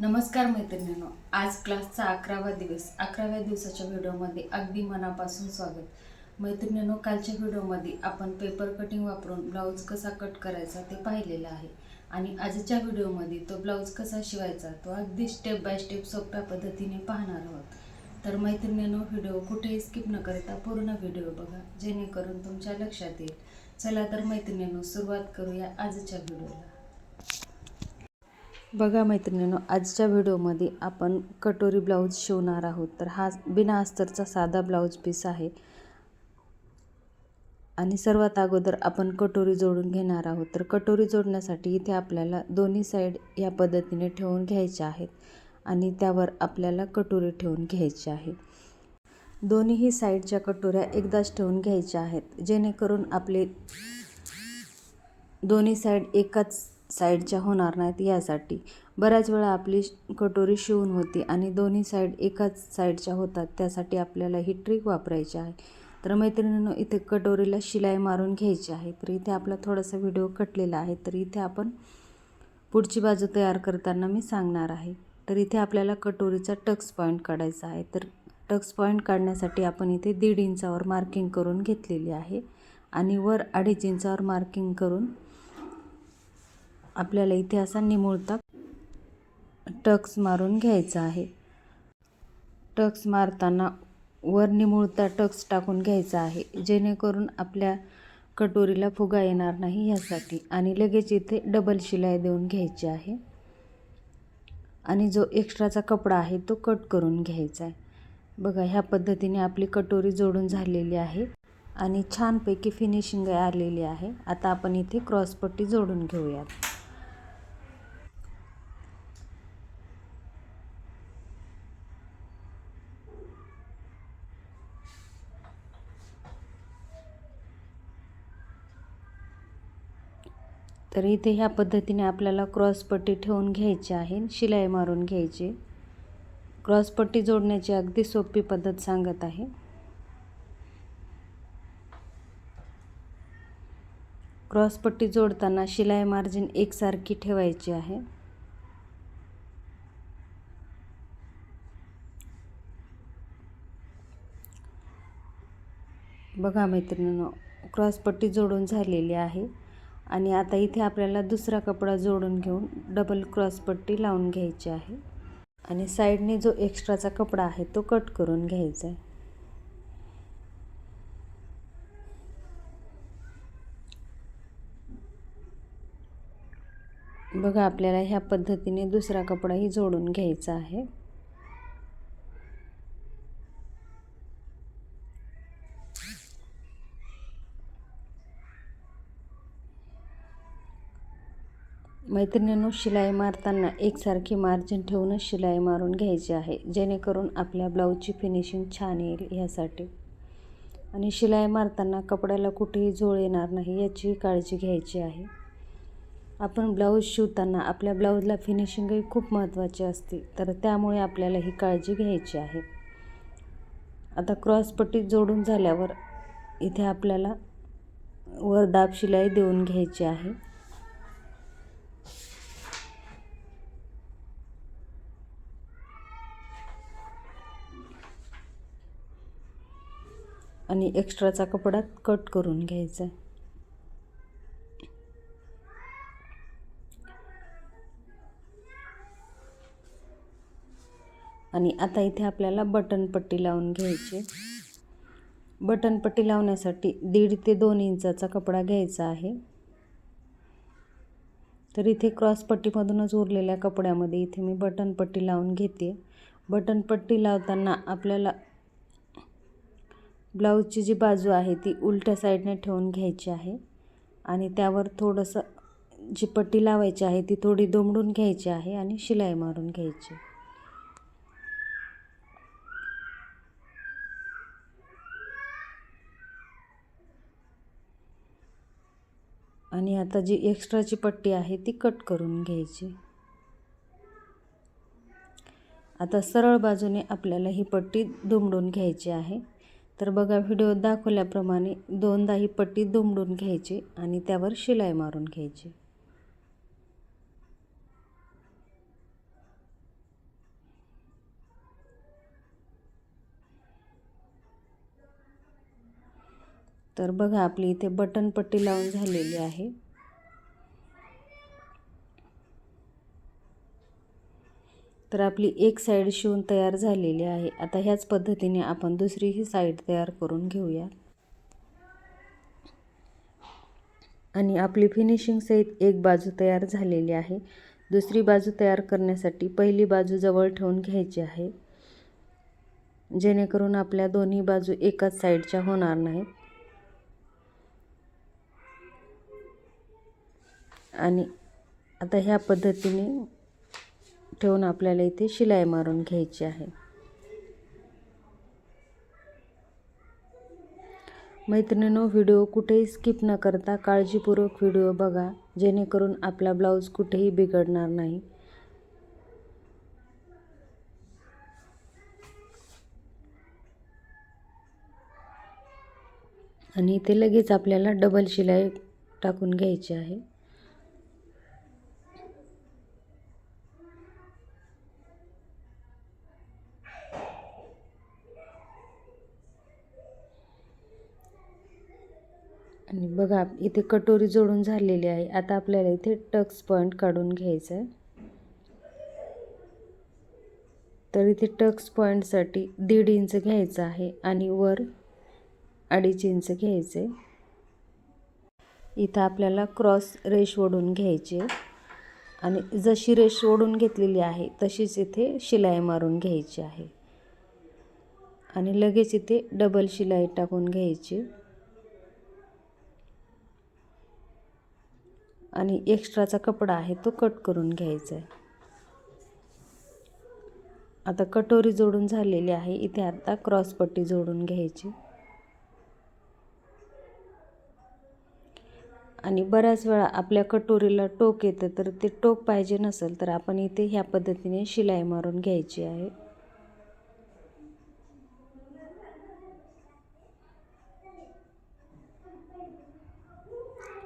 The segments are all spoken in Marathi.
नमस्कार मैत्रिणींनो आज क्लासचा अकरावा दिवस अकराव्या दिवसाच्या व्हिडिओमध्ये अगदी मनापासून स्वागत. मैत्रिणींनो कालच्या व्हिडिओमध्ये आपण पेपर कटिंग वापरून ब्लाऊज कसा कट करायचा ते पाहिलेलं आहे. आणि आजच्या व्हिडिओमध्ये तो ब्लाऊज कसा शिवायचा तो अगदी स्टेप बाय स्टेप सोप्या पद्धतीने पाहणार आहोत. तर मैत्रिणींनो व्हिडिओ कुठेही स्किप न करता पूर्ण व्हिडिओ बघा जेणेकरून तुमच्या लक्षात येईल. चला तर मैत्रिणींनो सुरुवात करूया आजच्या व्हिडिओला. बघा मैत्रिणींनो आजच्या व्हिडिओमध्ये आपण कटोरी ब्लाऊज शिवणार आहोत. तर हा बिना अस्तरचा साधा ब्लाऊज पीस आहे. आणि सर्वात अगोदर आपण कटोरी जोडून घेणार आहोत. तर कटोरी जोडण्यासाठी इथे आपल्याला दोन्ही साईड या पद्धतीने ठेवून घ्यायच्या आहेत. आणि त्यावर आपल्याला कटोरी ठेवून घ्यायची आहे. दोन्हीही साईडच्या कटोऱ्या एकदाच ठेवून घ्यायच्या आहेत. जेणेकरून आपले दोन्ही साईड एकाच साईडच्या होणार नाहीत यासाठी. बऱ्याच वेळा आपली कटोरी शिवून होती आणि दोन्ही साईड एकाच साईडच्या होतात त्यासाठी आपल्याला ही ट्रिक वापरायची आहे. तर मैत्रिणींनो इथे कटोरीला शिलाई मारून घ्यायची आहे. तर इथे आपला थोडासा व्हिडिओ कटलेला आहे. तर इथे आपण पुढची बाजू तयार करताना मी सांगणार आहे. तर इथे आपल्याला कटोरीचा टक्स पॉईंट काढायचा आहे. तर टक्स पॉईंट काढण्यासाठी आपण इथे दीड इंचावर मार्किंग करून घेतलेली आहे आणि वर अडीच इंचावर मार्किंग करून आपल्याला इथे असा निमुळता टक्स मारून घ्यायचा आहे. टक्स मारताना वर निमुळता टक्स टाकून घ्यायचा आहे. जेणेकरून आपल्या कटोरीला फुगा येणार नाही यासाठी. आणि लगेच इथे डबल शिलाई देऊन घ्यायची आहे. आणि जो एक्स्ट्राचा कपडा आहे तो कट करून घ्यायचा आहे. बघा ह्या पद्धतीने आपली कटोरी जोडून झालेली आहे. आणि छानपैकी फिनिशिंग आलेली आहे. आता आपण इथे क्रॉसपट्टी जोडून घेऊयात. तर इथे ह्या पद्धतीने आपल्याला क्रॉसपट्टी ठेवून घ्यायची आहे शिलाई मारून घ्यायची. क्रॉसपट्टी जोडण्याची अगदी सोपी पद्धत सांगत आहे. क्रॉसपट्टी जोडताना शिलाई मार्जिन एकसारखी ठेवायची आहे. बघा मैत्रिणीनं क्रॉसपट्टी जोडून झालेली आहे. आणि आता इथे आपल्याला दुसरा कपडा जोडून घेऊन डबल क्रॉसपट्टी लावून घ्यायची आहे. आणि साईडने जो एक्स्ट्राचा कपडा आहे तो कट करून घ्यायचा आहे. बघा आपल्याला ह्या पद्धतीने दुसरा कपडाही जोडून घ्यायचा आहे. मैत्रिणींनो शिलाई मारताना एकसारखी मार्जिन ठेवूनच शिलाई मारून घ्यायची आहे. जेणेकरून आपल्या ब्लाऊजची फिनिशिंग छान येईल ह्यासाठी. आणि शिलाई मारताना कपड्याला कुठेही झोळ येणार नाही याचीही काळजी घ्यायची आहे. आपण ब्लाऊज शिवताना आपल्या ब्लाऊजला फिनिशिंगही खूप महत्त्वाची असते तर त्यामुळे आपल्याला ही काळजी घ्यायची आहे. आता क्रॉसपट्टी जोडून झाल्यावर इथे आपल्याला वर दाब शिलाई देऊन घ्यायची आहे. आणि एक्स्ट्राचा कपडा कट करून घ्यायचा आणि आता इथे आपल्याला बटनपट्टी लावून घ्यायची बटनपट्टी लावण्यासाठी दीड ते दोन इंचाचा कपडा घ्यायचा आहे. तर इथे क्रॉसपट्टीमधूनच उरलेल्या कपड्यामध्ये इथे मी बटनपट्टी लावून घेते. बटनपट्टी लावताना आपल्याला ब्लाऊजची जी बाजू आहे ती उलट्या साईडने ठेवून घ्यायची आहे. आणि त्यावर थोडंसं जी पट्टी लावायची आहे ती थोडी दुमडून घ्यायची आहे आणि शिलाई मारून घ्यायची. आणि आता जी एक्स्ट्राची पट्टी आहे ती कट करून घ्यायची. आता सरळ बाजूने आपल्याला ही पट्टी दुमडून घ्यायची आहे. तर बघा व्हिडिओ दाखवल्याप्रमाणे दोनदा ही पट्टी दुमडून घ्यायची आणि त्यावर शिलाई मारून घ्यायची. तर बघा आपली इथे बटन पट्टी लावून झालेली आहे. तर आपली एक साईड शिवून तयार झालेली आहे. आता ह्याच पद्धतीने आपण दुसरीही साईड तयार करून घेऊया. आणि आपली फिनिशिंग सहित एक बाजू तयार झालेली आहे. दुसरी बाजू तयार करण्यासाठी पहिली बाजू जवळ ठेवून घ्यायची आहे. जेणेकरून आपल्या दोन्ही बाजू एकाच साईडच्या होणार नाहीत. आणि आता ह्या पद्धतीने ठेवून आपल्याला इथे शिलाई मारून घ्यायची आहे. मैत्रिणीनो व्हिडिओ कुठेही स्किप न करता काळजीपूर्वक व्हिडिओ बघा जेणेकरून आपला ब्लाऊज कुठेही बिघडणार नाही. आणि इथे लगेच आपल्याला डबल शिलाई टाकून घ्यायची आहे आणि बघा इथे कटोरी जोडून झालेली आहे. आता आपल्याला इथे टक्स पॉईंट काढून घ्यायचं आहे. तर इथे टक्स पॉईंटसाठी दीड इंच घ्यायचं आहे आणि वर अडीच इंच घ्यायचे. इथं आपल्याला क्रॉस रेश ओढून घ्यायची आहे. आणि जशी रेश ओढून घेतलेली आहे तशीच इथे शिलाई मारून घ्यायची आहे. आणि लगेच इथे डबल शिलाई टाकून घ्यायची. आणि एक्स्ट्राचा कपडा आहे तो कट करून घ्यायचा आहे. आता कटोरी जोडून झालेली आहे. इथे आता क्रॉसपट्टी जोडून घ्यायची. आणि बऱ्याच वेळा आपल्या कटोरीला टोक येतं तर ते टोक पाहिजे नसेल तर आपण इथे ह्या पद्धतीने शिलाई मारून घ्यायची आहे.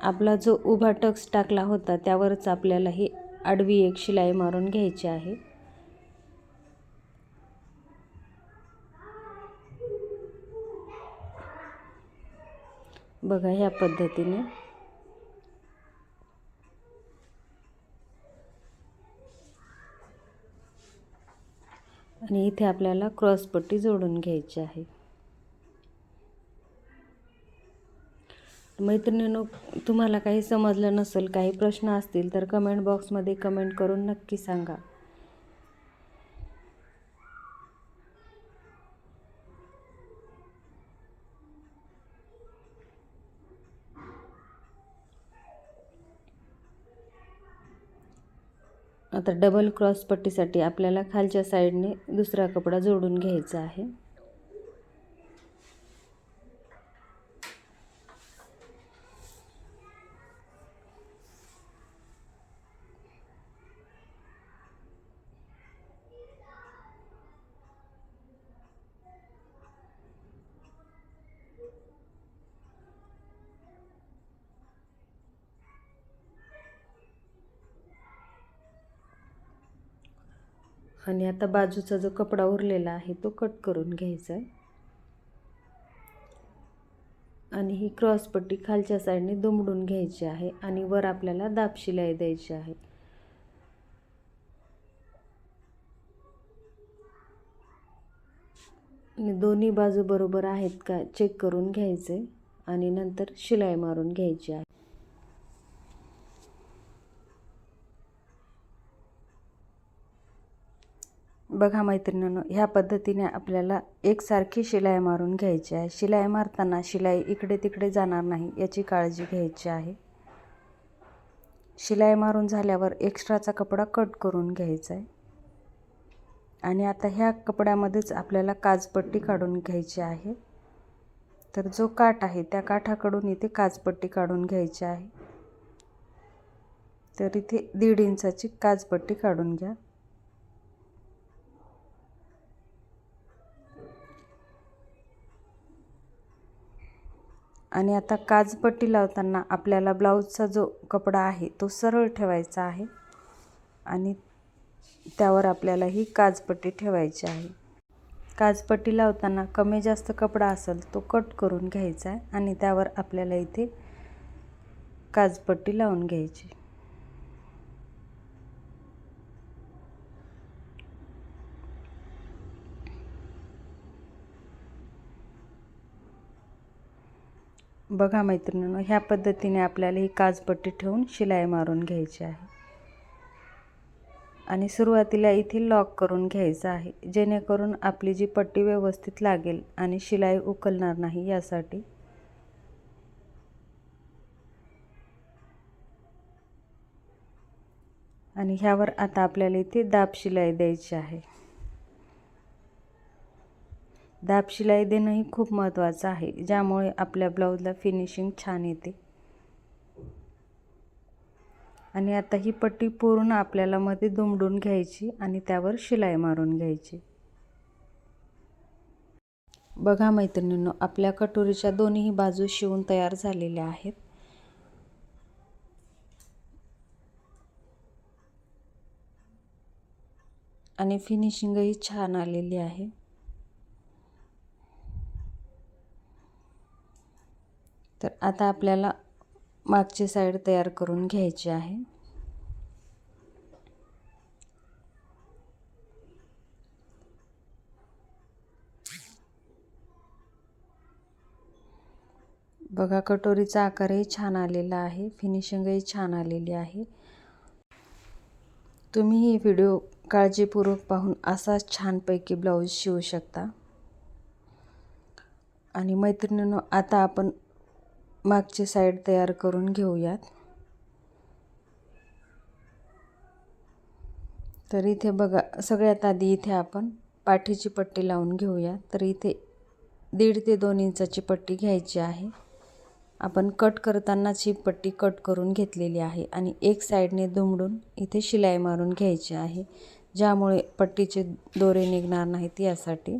आपला जो उभा टक्स टाकला होता त्यावरच आपल्याला ही आडवी एक शिलाई मारून घ्यायची आहे. बघा ह्या पद्धतीने. आणि इथे आपल्याला क्रॉसपट्टी जोडून घ्यायची आहे. मैत्रिणींनो तुम्हाला काही समजलं नसेल काही प्रश्न असतील तर कमेंट बॉक्समध्ये कमेंट करून नक्की सांगा. आता डबल क्रॉस पट्टीसाठी आपल्याला खालच्या साईडने दुसरा कपडा जोडून घ्यायचा आहे. आणि आता बाजूचा जो कपडा उरलेला आहे तो कट करून घ्यायचा आहे. आणि ही क्रॉसपट्टी खालच्या साईडने दुमडून घ्यायची आहे आणि वर आपल्याला दाब शिलाई द्यायची आहे. आणि दोन्ही बाजू बरोबर आहेत का चेक करून घ्यायचे आणि नंतर शिलाई मारून घ्यायची आहे. बघा मैत्रिणींनो ह्या पद्धतीने आपल्याला एकसारखी शिलाई मारून घ्यायची आहे. शिलाई मारताना शिलाई इकडे तिकडे जाणार नाही याची काळजी घ्यायची आहे. शिलाई मारून झाल्यावर एक्स्ट्राचा कपडा कट करून घ्यायचा आहे. आणि आता ह्या कपड्यामध्येच आपल्याला काजपट्टी काढून घ्यायची आहे. तर जो काठ आहे त्या काठाकडून इथे काजपट्टी काढून घ्यायची आहे. तर इथे दीड इंचाची काजपट्टी काढून घ्या. आणि आता काजपट्टी लावताना आपल्याला ब्लाऊजचा जो कपडा आहे तो सरळ ठेवायचा आहे आणि त्यावर आपल्याला ही काजपट्टी ठेवायची आहे. काजपट्टी लावताना कमी जास्त कपडा असेल तो कट करून घ्यायचा आहे आणि त्यावर आपल्याला इथे काजपट्टी लावून घ्यायची. बघा मैत्रिणींनो ह्या पद्धतीने आपल्याला ही काजपट्टी ठेवून शिलाई मारून घ्यायची आहे. आणि सुरुवातीला इथे लॉक करून घ्यायचं आहे जेणेकरून आपली जी पट्टी व्यवस्थित लागेल आणि शिलाई उकलणार नाही यासाठी. आणि ह्यावर आता आपल्याला इथे दाब शिलाई द्यायची आहे. दाब शिलाई देणंही खूप महत्त्वाचं आहे ज्यामुळे आपल्या ब्लाऊजला फिनिशिंग छान येते. आणि आता ही पट्टी पूर्ण आपल्याला मध्ये दुमडून घ्यायची आणि त्यावर शिलाई मारून घ्यायची. बघा मैत्रिणींनो आपल्या कटोरीच्या दोन्ही बाजू शिवून तयार झालेल्या आहेत. आणि फिनिशिंगही छान आलेली आहे. तर आता आपल्याला मागची साईड तयार करून घ्यायची आहे. बघा कटोरीचा आकारही छान आलेला आहे. फिनिशिंगही छान आलेली आहे. तुम्ही ही व्हिडिओ काळजीपूर्वक पाहून असाच छानपैकी ब्लाऊज शिवू शकता. आणि मैत्रिणींनो आता आपण मागची साईड तयार करून घेऊयात. तर इथे बघा सगळ्यात आधी इथे आपण पाठीची पट्टी लावून घेऊया. तर इथे दीड ते दोन इंचाची पट्टी घ्यायची आहे. आपण कट करतानाच ही पट्टी कट करून घेतलेली आहे आणि एक साईडने दुमडून इथे शिलाई मारून घ्यायची आहे ज्यामुळे पट्टीचे दोरे निघणार नाहीत यासाठी.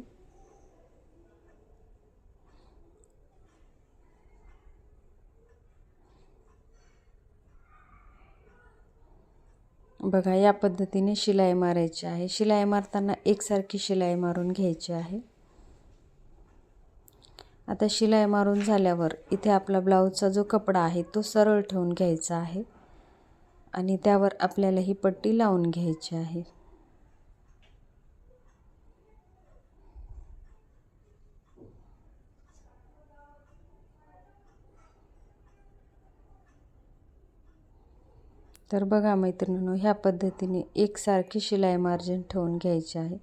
बघा या पद्धतीने शिलाई मारायची आहे. शिलाई मारताना एकसारखी शिलाई मारून घ्यायची आहे. आता शिलाई मारून झाल्यावर इथे आपला ब्लाऊजचा जो कपडा आहे तो सरळ ठेवून घ्यायचा आहे. आणि त्यावर आपल्याला ही पट्टी लावून घ्यायची आहे. तर बघा मैत्रिणींनो ह्या पद्धतीने एकसारखी शिलाई मार्जिन ठेवून घ्यायची आहे.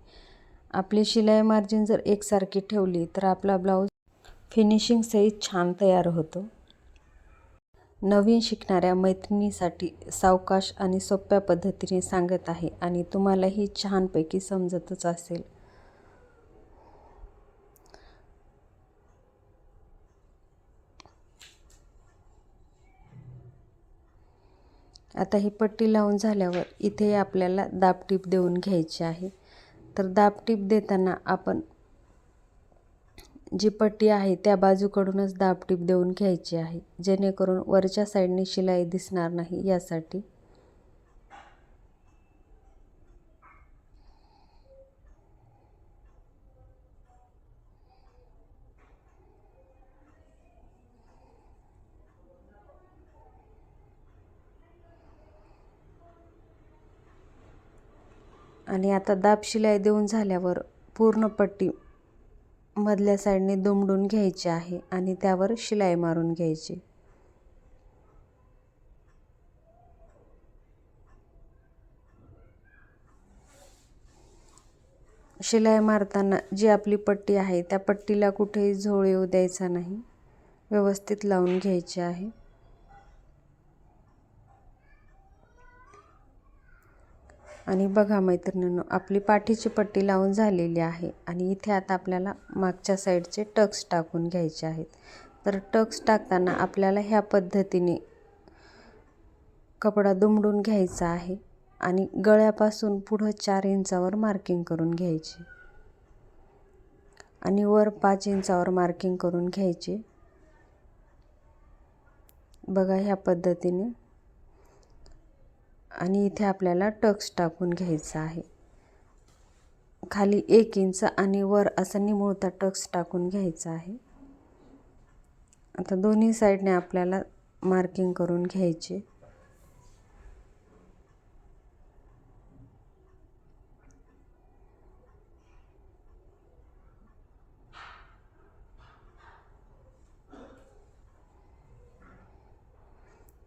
आपली शिलाई मार्जिन जर एकसारखी ठेवली तर आपला ब्लाऊज फिनिशिंग सहित छान तयार होतो. नवीन शिकणाऱ्या मैत्रिणीसाठी सावकाश आणि सोप्या पद्धतीने सांगत आहे आणि तुम्हालाही छानपैकी समजतच असेल. आता ही पट्टी लावून झाल्यावर इथे आपल्याला दाबटीप देऊन घ्यायची आहे. तर दाबटीप देताना आपण जी पट्टी आहे त्या बाजूकडूनच दाबटीप देऊन घ्यायची आहे. जेणेकरून वरच्या साईडने शिलाई दिसणार नाही यासाठी. आणि आता दाब शिलाई देऊन झाल्यावर पूर्ण पट्टी मधल्या साईडने दुमडून घ्यायची आहे आणि त्यावर शिलाई मारून घ्यायची. शिलाई मारताना जी आपली पट्टी आहे त्या पट्टीला कुठेही झोळ येऊ द्यायचा नाही. व्यवस्थित लावून घ्यायची आहे. आणि बघा मैत्रिणींनो आपली पाठीची पट्टी लावून झालेली आहे आणि इथे आता आपल्याला मागच्या साईडचे टक्स टाकून घ्यायचे आहेत. तर टक्स टाकताना आपल्याला ह्या पद्धतीने कपडा दुमडून घ्यायचा आहे आणि गळ्यापासून पुढं चार इंचावर मार्किंग करून घ्यायची. आणि वर पाच इंचावर मार्किंग करून घ्यायची. बघा ह्या पद्धतीने आणि इथे आपल्याला टक्स टाकून घ्यायचा आहे. खाली एक इंच आणि वर असा निमुळता टक्स टाकून घ्यायचा आहे. आता दोन्ही साईडने आपल्याला मार्किंग करून घ्यायचे.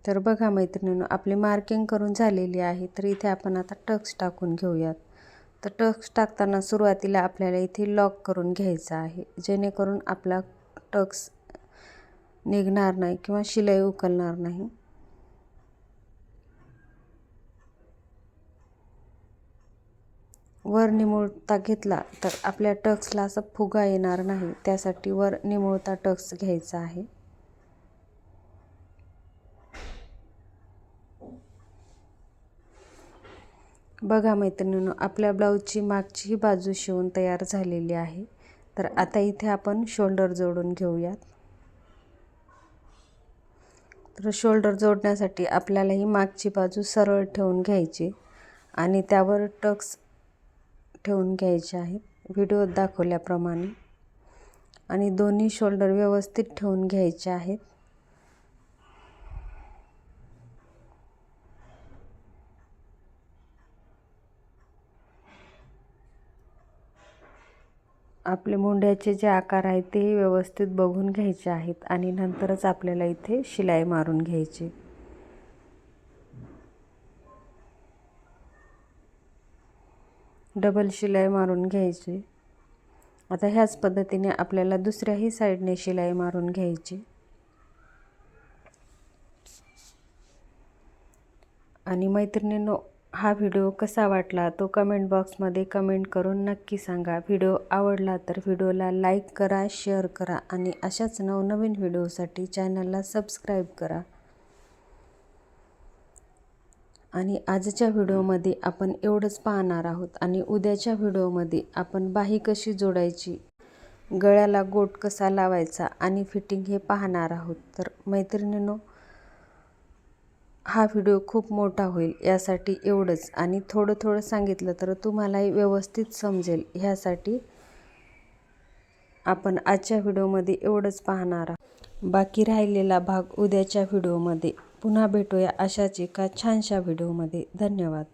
तर बघा मैत्रिणीनं आपली मार्किंग करून झालेली आहे तर इथे आपण आता टक्स टाकून घेऊयात. तर टक्स टाकताना सुरुवातीला आपल्याला इथे लॉक करून घ्यायचं आहे जेणेकरून आपला टक्स निघणार नाही किंवा शिलाई उकलणार नाही. वर निमुळता घेतला तर आपल्या टक्सला असं फुगा येणार नाही त्यासाठी वर निमुळता टक्स घ्यायचा आहे. बघा मैत्रिणींनो आपल्या ब्लाऊजची मागची बाजू शिवून तयार झालेली आहे. तर आता इथे आपण शोल्डर जोडून घेऊयात. तर शोल्डर जोडण्यासाठी आपल्याला ही मागची बाजू सरळ ठेवून घ्यायची आणि त्यावर टक्स ठेवून घ्यायचे आहेत. व्हिडिओत दाखवल्याप्रमाणे. आणि दोन्ही शोल्डर व्यवस्थित ठेवून घ्यायचे आहेत. आपले मुंड्याचे जे आकार आहेत ते व्यवस्थित बघून घ्यायचे आहेत आणि नंतरच आपल्याला इथे शिलाई मारून घ्यायची. डबल शिलाई मारून घ्यायची. आता ह्याच पद्धतीने आपल्याला दुसऱ्याही साईडने शिलाई मारून घ्यायची. आणि मैत्रिणींनो हा व्हिडिओ कसा वाटला तो कमेंट बॉक्समध्ये कमेंट करून नक्की सांगा. व्हिडिओ आवडला तर व्हिडिओला लाईक करा शेअर करा आणि अशाच नवनवीन व्हिडिओसाठी चॅनलला सबस्क्राईब करा. आणि आजच्या व्हिडिओमध्ये आपण एवढंच पाहणार आहोत आणि उद्याच्या व्हिडिओमध्ये आपण बाही कशी जोडायची गळ्याला गोट कसा लावायचा आणि फिटिंग हे पाहणार आहोत. तर मैत्रिणींनो हा व्हिडिओ खूप मोठा होईल यासाठी एवढंच. आणि थोडं थोडं सांगितलं तर तुम्हालाही व्यवस्थित समजेल. ह्यासाठी आपण आजच्या व्हिडिओमध्ये एवढंच पाहणार आहोत. बाकी राहिलेला भाग उद्याच्या व्हिडिओमध्ये. पुन्हा भेटूया अशाच एका छानशा व्हिडिओमध्ये. धन्यवाद.